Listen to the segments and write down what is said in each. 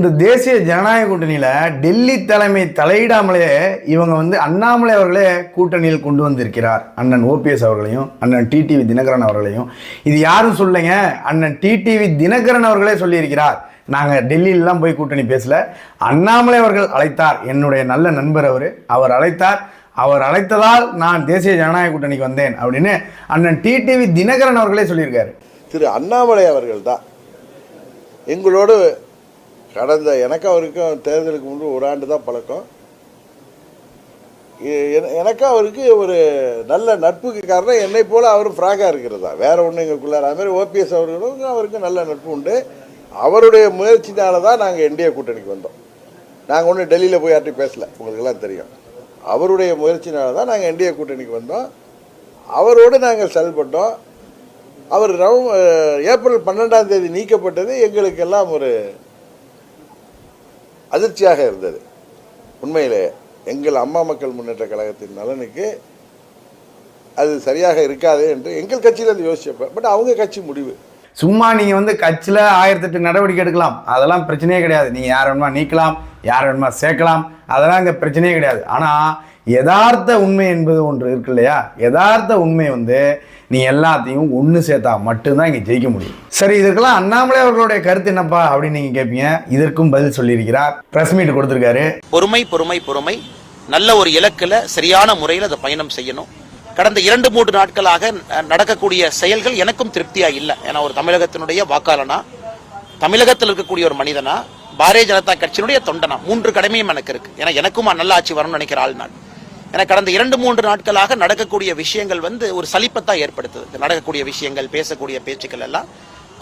இந்த தேசிய ஜனநாயக கூட்டணியில் டெல்லி தலைமை தலையிடாமலே இவங்க வந்து அண்ணாமலை அவர்களே கூட்டணியில் கொண்டு வந்திருக்கிறார். அண்ணன் ஓபிஎஸ் அவர்களையும் அண்ணன் டிடிவி தினகரன் அவர்களையும். இது யாரும் சொல்லுங்க அண்ணன் டிடிவி தினகரன் அவர்களே சொல்லியிருக்கிறார். நாங்கள் டெல்லியிலலாம் போய் கூட்டணி பேசல. அண்ணாமலை அவர்கள் அழைத்தார். என்னுடைய நல்ல நண்பர் அவர். அவர் அழைத்தார். அவர் அழைத்ததால் நான் தேசிய ஜனநாயக கூட்டணிக்கு வந்தேன் அப்படின்னு அண்ணன் டிடிவி தினகரன் அவர்களே சொல்லியிருக்காரு. திரு அண்ணாமலை அவர்கள் தான் எங்களோடு கடந்த எனக்கு அவருக்கும் தேர்தலுக்கு முன்பு ஒரு ஆண்டு தான் பழக்கம். என- எனக்கு அவருக்கு ஒரு நல்ல நட்புக்கு காரணம் என்னை போல அவரும் ஃப்ராகாக இருக்கிறதா. வேற ஒன்றும் எங்களுக்குள்ளார அது மாதிரி ஓபிஎஸ் அவர்களுக்கும் அவருக்கு நல்ல நட்பு உண்டு. அவருடைய முயற்சினால தான் நாங்கள் என்டிஏ கூட்டணிக்கு வந்தோம். நாங்கள் ஒன்றும் டெல்லியில் போய் யார்ட்டையும் பேசலை. உங்களுக்கெல்லாம் தெரியும். அவருடைய முயற்சினால தான் நாங்கள் என்டிஏ கூட்டணிக்கு வந்தோம். அவரோடு நாங்கள் செயல்பட்டோம் அவர் நவ ஏப்ரல் பன்னெண்டாம் தேதி நீக்கப்பட்டது எங்களுக்கெல்லாம் ஒரு அதிர்ச்சியாக இருந்தது. உண்மையிலே எங்கள் அம்மா மக்கள் முன்னேற்ற கழகத்தின் நலனுக்கு அது சரியாக இருக்காது என்று எங்கள் கட்சியிலேருந்து யோசிச்சப்ப பட் அவங்க கட்சி முடிவு. சும்மா நீங்கள் வந்து கட்சியில் ஆயிரத்தெட்டு நடவடிக்கை எடுக்கலாம். அதெல்லாம் பிரச்சனையே கிடையாது. நீங்கள் யார் வேணுமா நீக்கலாம் யார் வேணுமா சேர்க்கலாம் அதெல்லாம் இங்கே பிரச்சனையே கிடையாது. ஆனால் யதார்த்த உண்மை என்பது ஒன்று இருக்கு இல்லையா? யதார்த்த உண்மை வந்து நீ எல்லாத்தையும் ஒன்று சேர்த்தா மட்டும்தான் இங்கே ஜெயிக்க முடியும். சரி இதற்கெல்லாம் அண்ணாமலை அவர்களுடைய கருத்து என்னப்பா அப்படின்னு நீங்கள் கேட்பீங்க இதற்கும் பதில் சொல்லியிருக்கிறார். ப்ரெஸ் மீட் கொடுத்துருக்காரு. பொறுமை பொறுமை பொறுமை. நல்ல ஒரு இலக்கில் சரியான முறையில் அதை பயணம் செய்யணும். கடந்த இரண்டு மூன்று நாட்களாக நடக்கக்கூடிய செயல்கள் எனக்கும் திருப்தியா இல்லை. ஏன்னா ஒரு தமிழகத்தினுடைய வாக்காளனா தமிழகத்தில் இருக்கக்கூடிய ஒரு மனிதனா பாரதிய ஜனதா கட்சியினுடைய தொண்டனா மூன்று கடமையும் எனக்கு இருக்கு. ஏன்னா எனக்கும் நல்ல ஆட்சி வரணும்னு நினைக்கிற ஆள் நான். ஏன்னா கடந்த இரண்டு மூன்று நாட்களாக நடக்கக்கூடிய விஷயங்கள் வந்து ஒரு சலிப்பத்தான் ஏற்படுத்துது. நடக்கக்கூடிய விஷயங்கள் பேசக்கூடிய பேச்சுக்கள் எல்லாம்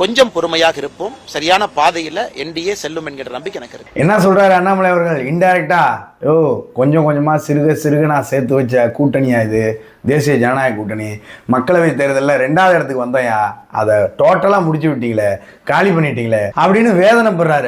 கொஞ்சம் பொறுமையாக இருப்போம். சரியான பாதையில என்டிஏ செல்லும் என்கிற நம்பிக்கை எனக்கு இருக்கு. என்ன சொல்றாரு அண்ணாமலை அவர்கள்? இன்டைரக்டா ஓ கொஞ்சம் கொஞ்சமா சிறுக சிறுக நான் சேர்த்து வச்ச கூட்டணியா இது? தேசிய ஜனநாயக கூட்டணி. மக்களவை தேர்தலில் ரெண்டாவது இடத்துக்கு வந்தோயா அதை டோட்டலாக முடிச்சு விட்டீங்களே காலி பண்ணிட்டீங்களே அப்படின்னு வேதனைப்படுறாரு.